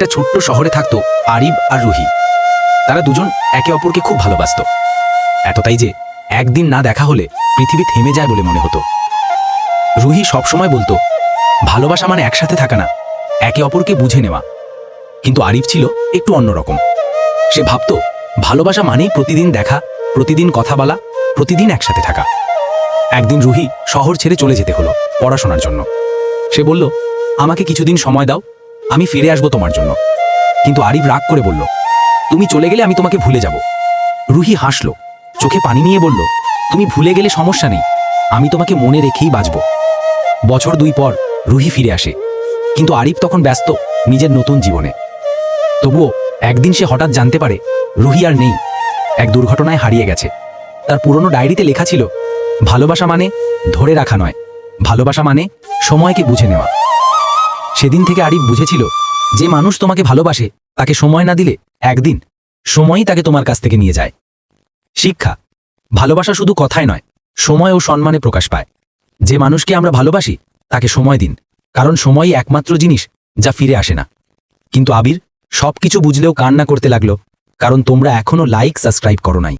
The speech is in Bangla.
একটা ছোট্ট শহরে থাকতো আরিব আর রুহি। তারা দুজন একে অপরকে খুব ভালোবাসত। এতটাই যে একদিন না দেখা হলে পৃথিবী থেমে যায় বলে মনে হতো। রুহি সবসময় বলতো, ভালোবাসা মানে একসাথে থাকা না, একে অপরকে বুঝে নেওয়া। কিন্তু আরিফ ছিল একটু অন্যরকম সে ভাবতো, ভালোবাসা মানেই প্রতিদিন দেখা, প্রতিদিন কথা বলা, প্রতিদিন একসাথে থাকা। একদিন রুহি শহর ছেড়ে চলে যেতে হলো পড়াশোনার জন্য। সে বলল, আমাকে কিছুদিন সময় দাও আমি ফিরে আসব তোমার জন্য। কিন্তু আরিফ রাগ করে বলল, তুমি চলে গেলে আমি তোমাকে ভুলে যাব। রুহি হাসল, চোখে পানি নিয়ে বলল, তুমি ভুলে গেলে সমস্যা নেই, আমি তোমাকে মনে রেখেই বাঁচব। বছর দুই পর রুহি ফিরে আসে, কিন্তু আরিফ তখন ব্যস্ত নিজের নতুন জীবনে। তবুও একদিন সে হঠাৎ জানতে পারে, রুহি আর নেই, এক দুর্ঘটনায় হারিয়ে গেছে। তার পুরনো ডায়েরিতে লেখা ছিল, ভালোবাসা মানে ধরে রাখা নয়, ভালোবাসা মানে সময়কে বুঝে নেওয়া। সেদিন থেকে আরিফ বুঝেছিল যে মানুষ তোমাকে ভালোবাসে, তাকে সময় না দিলে একদিন সময়ই তাকে তোমার কাছ থেকে নিয়ে যায়। শিক্ষা, ভালোবাসা শুধু কথায় নয়, সময় ও সম্মানে প্রকাশ পায়। যে মানুষকে আমরা ভালোবাসি, তাকে সময় দিন, কারণ সময়ই একমাত্র জিনিস যা ফিরে আসে না। কিন্তু আবির, সবকিছু বুঝলেও কান্না করতে লাগল, কারণ তোমরা এখনও লাইক সাবস্ক্রাইব করো নাই।